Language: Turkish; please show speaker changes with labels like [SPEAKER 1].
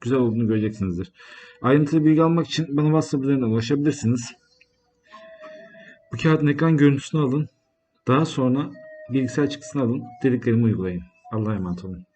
[SPEAKER 1] güzel olduğunu göreceksinizdir. Ayrıntılı bilgi almak için bana WhatsApp üzerinden ulaşabilirsiniz. Bu kağıdın ekran görüntüsünü alın. Daha sonra bilgisayar çıktısını alın. Dediklerimi uygulayın. Allah'a emanet olun.